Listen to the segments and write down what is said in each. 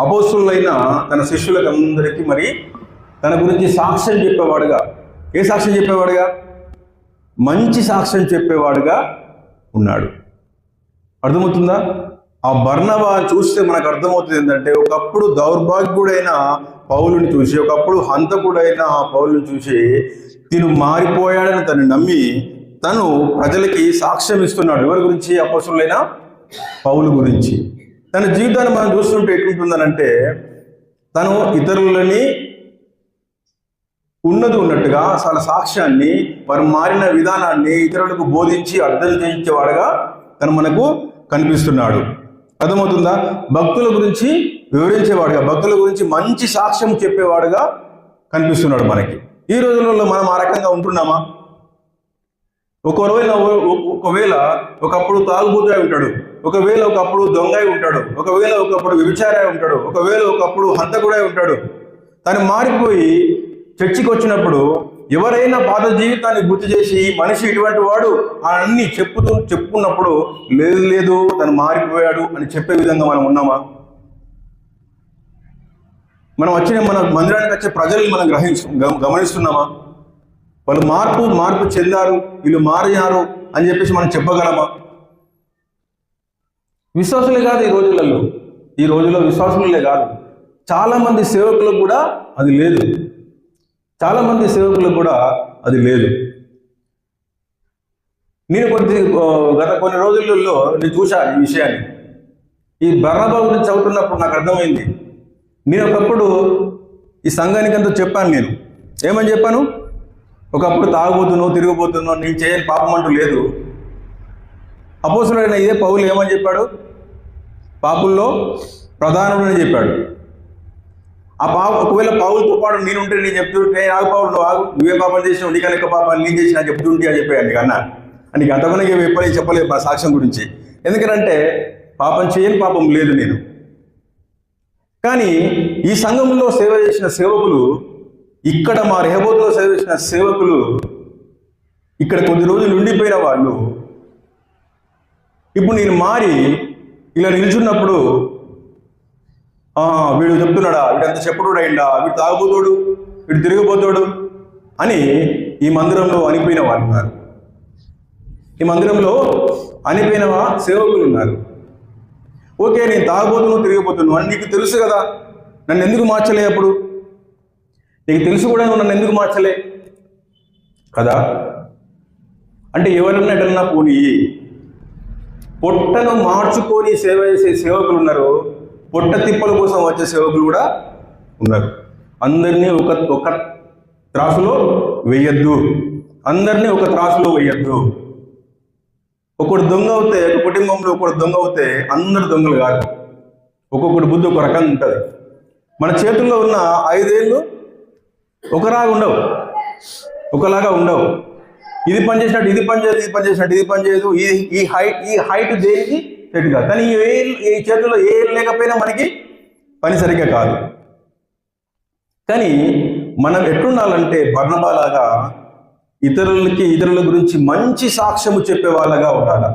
అపోస్తులైన తన శిష్యులకు అందరికీ మరి తన గురించి సాక్ష్యం చెప్పేవాడుగా. ఏ సాక్ష్యం చెప్పేవాడుగా? మంచి సాక్ష్యం చెప్పేవాడుగా ఉన్నాడు. అర్థమవుతుందా? ఆ బర్ణవా చూస్తే మనకు అర్థమవుతుంది ఏంటంటే ఒకప్పుడు దౌర్భాగ్యుడైన పౌలుని చూసి ఒకప్పుడు హంతకుడైన ఆ పౌలుని చూసి తిను మారిపోయాడని తను నమ్మి తను ప్రజలకి సాక్ష్యం ఇస్తున్నాడు. ఎవరి గురించి? అపసులైన పౌలు గురించి. తన జీవితాన్ని మనం చూస్తుంటే ఎట్లుంటుందనంటే తను ఇతరులని ఉన్నది ఉన్నట్టుగా తన సాక్ష్యాన్ని వారు మారిన విధానాన్ని ఇతరులకు బోధించి అర్థం చేయించేవాడుగా తను మనకు కనిపిస్తున్నాడు. అర్థమవుతుందా? భక్తుల గురించి వివరించేవాడుగా భక్తుల గురించి మంచి సాక్ష్యం చెప్పేవాడుగా కనిపిస్తున్నాడు మనకి. ఈ రోజులలో మనం ఆ రకంగా ఉంటున్నామా? ఒకవేళ ఒకవేళ ఒకప్పుడు తాగుబోతుగా ఉంటాడు. ఒకవేళ ఒకప్పుడు దొంగై ఉంటాడు ఒకవేళ ఒకప్పుడు వ్యభిచారాయి ఉంటాడు ఒకవేళ ఒకప్పుడు హంతకుడై ఉంటాడు తను మారిపోయి చర్చికి వచ్చినప్పుడు ఎవరైనా పాత జీవితాన్ని గుర్తు చేసి మనిషి ఇటువంటి వాడు అన్ని చెప్పుతూ చెప్పుకున్నప్పుడు లేదు లేదు తను మారిపోయాడు అని చెప్పే విధంగా మనం ఉన్నామా? మనం వచ్చిన మన మందిరానికి వచ్చే ప్రజల్ని మనం గ్రహించు గమనిస్తున్నామా? వాళ్ళు మార్పు మార్పు చెందారు వీళ్ళు మారినారు అని చెప్పేసి మనం చెప్పగలమా? విశ్వాసులే కాదు ఈ రోజులలో. ఈ రోజుల్లో విశ్వాసులే కాదు. చాలామంది సేవకులకు కూడా అది లేదు. చాలామంది సేవకులకు కూడా అది లేదు. నేను కొద్ది గత కొన్ని రోజులలో నేను చూశా ఈ విషయాన్ని. ఈ బర్ణబా గురించి చదువుతున్నప్పుడు నాకు అర్థమైంది. నేను ఒకప్పుడు ఈ సంఘానికి అంతా చెప్పాను నేను. ఏమని చెప్పాను? ఒకప్పుడు తాగుబోతున్నావు తిరిగిపోతున్నావు నేను చేయని పాపం అంటూ లేదు. అపోసులైన ఇదే పౌలు ఏమని చెప్పాడు? పాపుల్లో ప్రధానుడని చెప్పాడు. ఆ పాప ఒకవేళ పావులతో పాటు నేను ఉంటే నేను చెప్తుంటే ఆగు పావులు నువ్వు ఆగు నువ్వే పాపాలు చేసినావు? నీకన్నా ఎక్కువ పాపాలు నేను చేసినా చెప్తుంటే అని చెప్పాడు నీకు అన్న. నీకు అంతకునే ఎప్పుడైనా చెప్పలేదు మా సాక్ష్యం గురించి. ఎందుకంటే పాపం చేయని పాపం లేదు నేను. కానీ ఈ సంఘంలో సేవ చేసిన సేవకులు ఇక్కడ మా రెహబోతులో సేవ చేసిన సేవకులు ఇక్కడ కొద్ది రోజులు ఉండిపోయిన వాళ్ళు ఇప్పుడు నేను మారి ఇలా నిల్చున్నప్పుడు వీడు చెప్తున్నాడా వీడు అంత చెప్పుడు అయిందా వీడు తాగుబోతాడు వీడు తిరిగిపోతాడు అని ఈ మందిరంలో అనిపోయిన వారు ఉన్నారు. ఈ మందిరంలో అనిపోయిన సేవకులు ఉన్నారు. ఓకే నేను తాగుబోతున్నావు తిరిగిపోతున్నాను అని నీకు తెలుసు కదా నన్ను ఎందుకు మార్చలే అప్పుడు? నీకు తెలుసు కూడా నువ్వు నన్ను ఎందుకు మార్చలే? కదా? అంటే ఎవరన్నా ఎటన్నా పోనీ పొట్టను మార్చుకొని సేవ చేసే సేవకులు ఉన్నారు. పొట్ట తిప్పల కోసం వచ్చే సేవకులు కూడా ఉన్నారు. అందరినీ ఒక ఒక త్రాసులో వేయద్దు. అందరినీ ఒక త్రాసులో వేయద్దు. ఒకడు దొంగ అవుతే ఒక కుటుంబంలో ఒకడు దొంగ అవుతే అందరు దొంగలు కాదు. ఒక్కొక్కటి బుద్ధి ఒక రకంగా ఉంటుంది. మన చేతుల్లో ఉన్న ఐదేళ్ళు ఒకలాగా ఉండవు. ఒకలాగా ఉండవు. ఇది పని చేసినట్టు ఇది పని చేయదు ఇది పని చేసినట్టు ఇది పని చేయదు ఈ ఈ హైట్ ఈ హైట్ దేనికి? సెట్ కాదు. కానీ ఈ వేలు ఈ చేతుల్లో ఏ లేకపోయినా మనకి పని సరిగ్గా కాదు. కానీ మనం ఎట్లుండాలంటే బర్ణబాలాగా ఇతరులకి ఇతరుల గురించి మంచి సాక్ష్యము చెప్పే వాళ్ళగా ఉండాలి.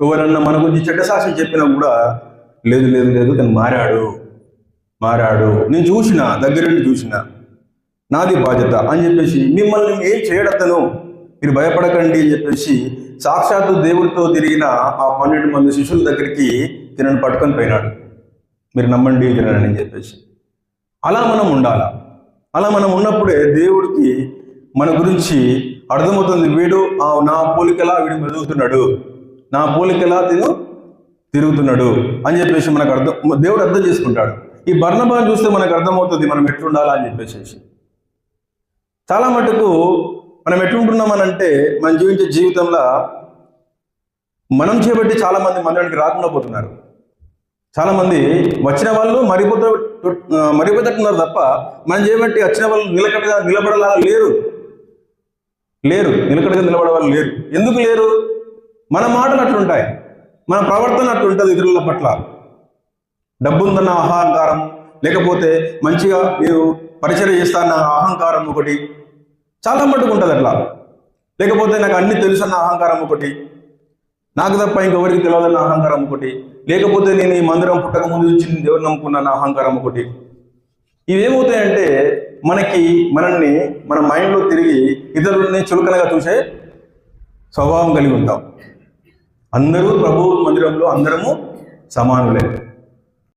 ఎవరన్నా మన గురించి చెడ్డ సాక్ష్యం చెప్పినా కూడా లేదు లేదు లేదు తను మారాడు మారాడు. నేను చూసిన దగ్గర నుండి చూసిన నాది బాధ్యత అని చెప్పేసి మిమ్మల్ని ఏం చేయడతను? మీరు భయపడకండి అని చెప్పేసి సాక్షాత్తు దేవుడితో తిరిగిన ఆ పన్నెండు మంది శిష్యుల దగ్గరికి తినని పట్టుకొని పోయినాడు. మీరు నమ్మండి తినని అని చెప్పేసి. అలా మనం ఉండాల? అలా మనం ఉన్నప్పుడే దేవుడికి మన గురించి అర్థమవుతుంది. వీడు ఆ నా పోలికలా వీడు మెదుగుతున్నాడు. నా పోలికలా తిను తిరుగుతున్నాడు అని చెప్పేసి మనకు అర్థం దేవుడు అర్థం చేసుకుంటాడు. ఈ బర్ణబాన్ చూస్తే మనకు అర్థమవుతుంది మనం ఎట్లుండాలా అని చెప్పేసి చాలా మటుకు మనం ఎట్లుంటున్నామనంటే మనం జీవించే జీవితంలో మనం చేపట్టి చాలా మంది రాకుండా పోతున్నారు. చాలామంది వచ్చిన వాళ్ళు మరిపోత మరిపోతున్నారు తప్ప మనం చేయబట్టి వచ్చిన వాళ్ళు నిలకడగా నిలబడలా లేరు. లేరు. నిలకడగా నిలబడే వాళ్ళు లేరు. ఎందుకు లేరు? మన మాటలు అట్లుంటాయి మన ప్రవర్తన అట్లుంటుంది ఇతరుల పట్ల. డబ్బుందన్న అహంకారం లేకపోతే మంచిగా మీరు పరిచయం చేస్తాన్న అహంకారం ఒకటి చాలా మటుకు ఉంటుంది అట్లా. లేకపోతే నాకు అన్ని తెలుసు అన్న అహంకారం ఒకటి. నాకు తప్ప ఇంకెవరికి తెలియదన్న అహంకారం ఒకటి. లేకపోతే నేను ఈ మందిరం పుట్టక ముందు నుంచి ఎవరు దేవుని అహంకారం ఒకటి. ఇవేమవుతాయంటే మనకి మనల్ని మన మైండ్లో తిరిగి ఇతరులని చులకనగా చూసే స్వభావం కలిగి ఉంటాం. అందరూ ప్రభు మందిరంలో అందరము సమానులే.